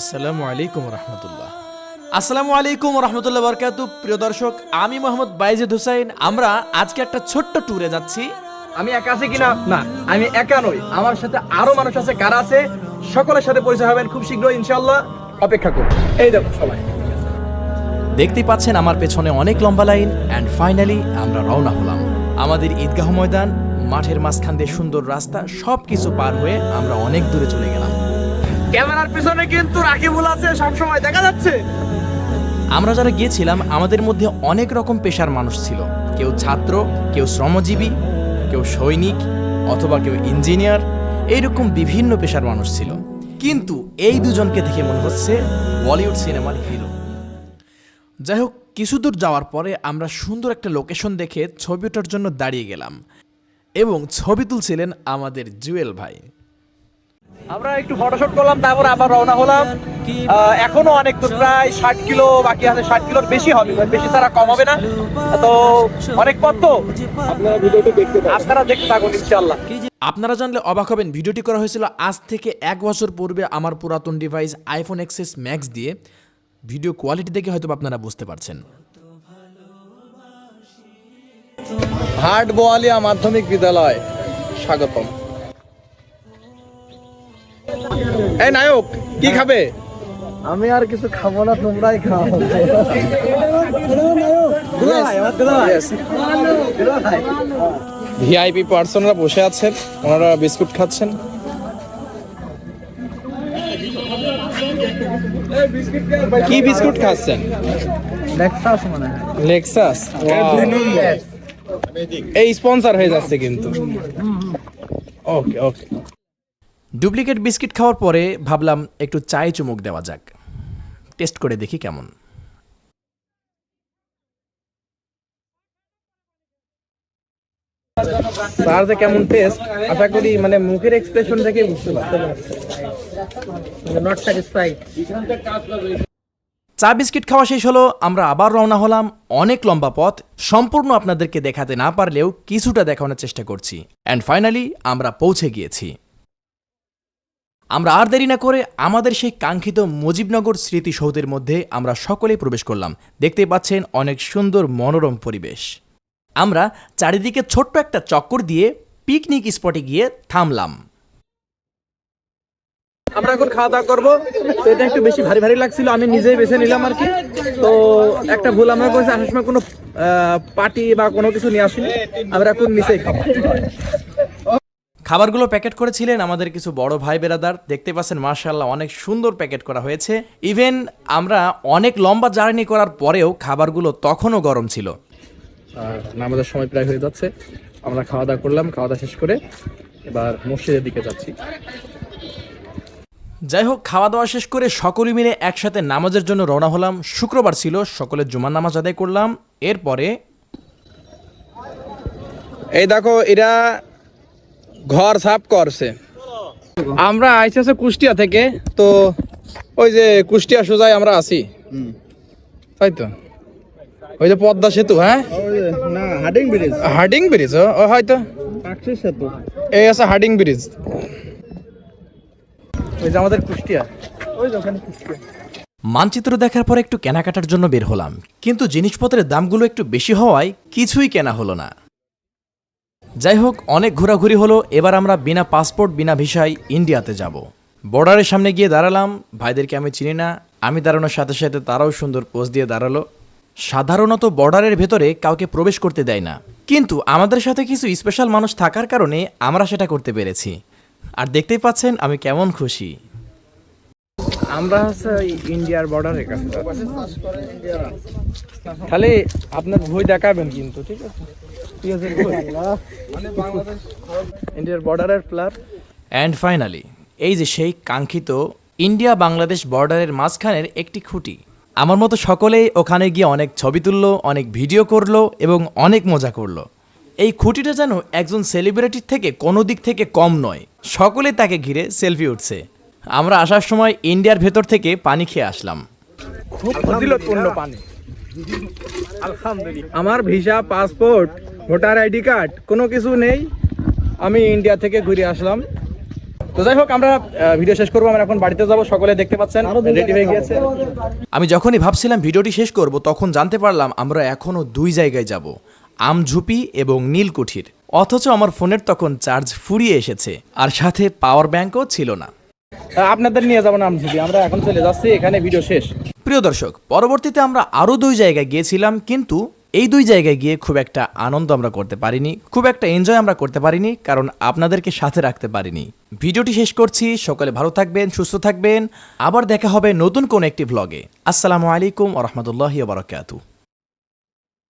আসসালামু আলাইকুম রহমতুল্লাহ। আসসালামু আলাইকুম রহমতুল্লাহ বরকাতু। প্রিয় দর্শক আমি মোহাম্মদ বাইজেদ হুসাইন। আমরা আজকে একটা ছোট্ট ট্যুরে যাচ্ছি। আমি একা আছি কিনা? না আমি একা নই। আমার সাথে আরও মানুষ আছে কারা আছে সকলের সাথে পরিচয় হবেন খুব শীঘ্রই ইনশাআল্লাহ। অপেক্ষা করুন। এই দেখো সবাই। দেখতেই পাচ্ছেন আমার পেছনে অনেক লম্বা লাইন। অ্যান্ড ফাইনালি আমরা রওনা হলাম। আমাদের ঈদগাহ ময়দান মাঠের মাঝখান দিয়ে সুন্দর রাস্তা সব কিছু পার হয়ে আমরা অনেক দূরে চলে গেলাম। ক্যামেরার পিছনে কিন্তু রাকিবুল আছে সব সময় দেখা যাচ্ছে। আমরা যারা গিয়েছিলাম, আমাদের মধ্যে অনেক রকম পেশার মানুষ ছিল। কেউ ছাত্র, কেউ শ্রমজীবী, কেউ সৈনিক অথবা কেউ ইঞ্জিনিয়ার, এইরকম বিভিন্ন পেশার মানুষ ছিল। কিন্তু এই দুজনকে দেখে মনে হচ্ছে বলিউড সিনেমার হিরো। যাই হোক, কিছু দূর যাওয়ার পরে আমরা সুন্দর একটা লোকেশন দেখে ছবি ওঠার জন্য দাঁড়িয়ে গেলাম। এবং ছবি তুলছিলেন আমাদের জুয়েল ভাই। আমরা একটু ফটোশুট করলাম তারপর আবার রওনা হলাম। এখনও অনেক দূর প্রায় ষাট কিলো বাকি আছে ষাট কিলোর বেশি হবে বেশি ছাড়া কম হবে না। তো অনেক পথ তো। আপনারা ভিডিওটি দেখতে আপনারা দেখতে থাকুন ইনশাআল্লাহ। আপনারা জানলে অবাক হবেন ভিডিওটি করা হয়েছিল আজ থেকে এক বছর পূর্বে আমার পুরাতন ডিভাইস আইফোন এক্সেস ম্যাক্স দিয়ে। ভিডিও কোয়ালিটি দেখে হয়তো আপনারা বুঝতে পারছেন। হাট বোয়ালিয়া মাধ্যমিক বিদ্যালয় স্বাগতম। এই নায়ক কি খাবে? আমি আর কিছু খাব না তোমরাই খাও। ভিআইপি পার্সনরা বসে আছেন ওনারা বিস্কুট খাচ্ছেন। কি বিস্কুট খাচ্ছেন? লেক্সাস মনে লেক্সাস এই স্পন্সর হয়ে যাচ্ছে কিন্তু। ওকে ওকে ডুপ্লিকেট বিস্কিট খাওয়ার পরে ভাবলাম একটু চায়ে চুমুক দেওয়া যাক। টেস্ট করে দেখি কেমন। যে কেমন টেস্ট আশা করি মানে মুখের এক্সপ্রেশন থেকে বুঝতে পারছি। চা বিস্কিট খাওয়া শেষ হলো আমরা আবার রওনা হলাম। অনেক লম্বা পথ সম্পূর্ণ আপনাদেরকে দেখাতে না পারলেও কিছুটা দেখানোর চেষ্টা করছি। অ্যান্ড ফাইনালি আমরা পৌঁছে গিয়েছি। আমরা আর দেরি না করে আমাদের সেই কাঙ্ক্ষিত মুজিবনগর স্মৃতিসৌধের মধ্যে আমরা সকলেই প্রবেশ করলাম। দেখতেই পাচ্ছেন অনেক সুন্দর মনোরম পরিবেশ। আমরা চারিদিকে ছোট্ট একটা চক্কর দিয়ে পিকনিক স্পটে গিয়ে থামলাম। আমরা এখন খাওয়া দাওয়া করব। তো এটা একটু বেশি ভারী ভারী লাগছিল, আমি নিজেই বেছে নিলাম আর কি। তো একটা ভুল আমরা করেছি আসার সময় কোনো পার্টি বা কোনো কিছু নিয়ে আসিনি। আমরা এখন নিচেই খাব। খাবারগুলো প্যাকেট করেছিলেন আমাদের কিছু বড় ভাই বেরাদার। দেখতে পাচ্ছেন মার্শাল্লাহ অনেক সুন্দর প্যাকেট করা হয়েছে। ইভেন আমরা অনেক লম্বা জার্নি করার পরেও খাবারগুলো তখনও গরম ছিল। আর নামাজের সময় প্রায় হয়ে যাচ্ছে। আমরা খাওয়া দাওয়া করলাম খাওয়া দাওয়া শেষ করে এবার মসজিদের দিকে যাচ্ছি। যাই হোক খাওয়া দাওয়া শেষ করে সকলে মিলে একসাথে নামাজের জন্য রওনা হলাম। শুক্রবার ছিল সকলের জুমার নামাজ আদায় করলাম। এরপরে এই দেখো এরা ঘর সাফ করছে। আমরা আইসি আছে কুষ্টিয়া থেকে তো ওই যে কুষ্টিয়া সোজায় আমরা আছি। তাই তো? ওই যে পদ্মা সেতু হ্যাঁ? না হার্ডিং ব্রিজ। হার্ডিং ব্রিজ ও ও হয়তো। সেতু। এই আছে হার্ডিং ব্রিজ। ওই যে আমাদের কুষ্টিয়া। ওই যে ওখানে কুষ্টিয়া। মানচিত্র দেখার পর একটু কেনাকাটার জন্য বের হলাম। কিন্তু জিনিসপত্রের দামগুলো একটু বেশি হওয়ায় কিছুই কেনা হলো না। যাই হোক অনেক ঘোরাঘুরি হলো, এবার আমরা বিনা পাসপোর্ট, বিনা ভিসায় ইন্ডিয়াতে যাব। বর্ডারের সামনে গিয়ে দাঁড়ালাম, ভাইদেরকে আমি চিনি না, আমি দাঁড়ানোর সাথে সাথে তারাও সুন্দর পোজ দিয়ে দাঁড়াল। সাধারণত বর্ডারের ভেতরে কাউকে প্রবেশ করতে দেয় না, কিন্তু আমাদের সাথে কিছু স্পেশাল মানুষ থাকার কারণে আমরা সেটা করতে পেরেছি। আর দেখতেই পাচ্ছেন, আমি কেমন খুশি। আমরা হচ্ছে ইন্ডিয়ার বর্ডারের কাছে খালি আপনার বই দেখাবেন কিন্তু, ঠিক আছে? ইন্ডিয়ার বর্ডারের প্লার অ্যান্ড ফাইনালি এই যে সেই কাঙ্ক্ষিত ইন্ডিয়া বাংলাদেশ বর্ডারের মাঝখানের একটি খুঁটি, আমার মতো সকলেই ওখানে গিয়ে অনেক ছবি তুললো, অনেক ভিডিও করল এবং অনেক মজা করল। এই খুঁটিটা যেন একজন সেলিব্রিটির থেকে কোনো দিক থেকে কম নয়, সকলে তাকে ঘিরে সেলফি উঠছে। আমরা আসার সময় ইন্ডিয়ার ভেতর থেকে পানি খেয়ে আসলাম। খুব ফজিলতপূর্ণ পানি। আলহামদুলিল্লাহ। আমার visa passport voter ID card কোনো কিছু নেই। আমি ইন্ডিয়া থেকে ঘুরে আসলাম। তো যাই হোক আমরা ভিডিও শেষ করব। আমরা এখন বাড়িতে যাব। সকলে দেখতে পাচ্ছেন রেডি হয়ে গিয়েছে। আমি যখনই ভাবছিলাম ভিডিওটি শেষ করব তখন জানতে পারলাম আমরা এখনও দুই জায়গায় যাব আমঝুপি এবং নীলকুঠির। অথচ আমার ফোনের তখন চার্জ ফুরিয়ে এসেছে আর সাথে পাওয়ার ব্যাংকও ছিল না। আপনাদের নিয়ে যাব না আমঝুপি আমরা এখন চলে যাচ্ছি, এখানে ভিডিও শেষ। প্রিয় দর্শক, পরবর্তীতে আমরা আরও দুই জায়গায় গিয়েছিলাম, কিন্তু এই দুই জায়গায় গিয়ে খুব একটা আনন্দ আমরা করতে পারিনি, খুব একটা এনজয় আমরা করতে পারিনি, কারণ আপনাদেরকে সাথে রাখতে পারিনি। ভিডিওটি শেষ করছি, সকলে ভালো থাকবেন, সুস্থ থাকবেন। আবার দেখা হবে নতুন কোন একটি ভ্লগে আসসালামু আলাইকুম রহমতুল্লাহ বারকাতু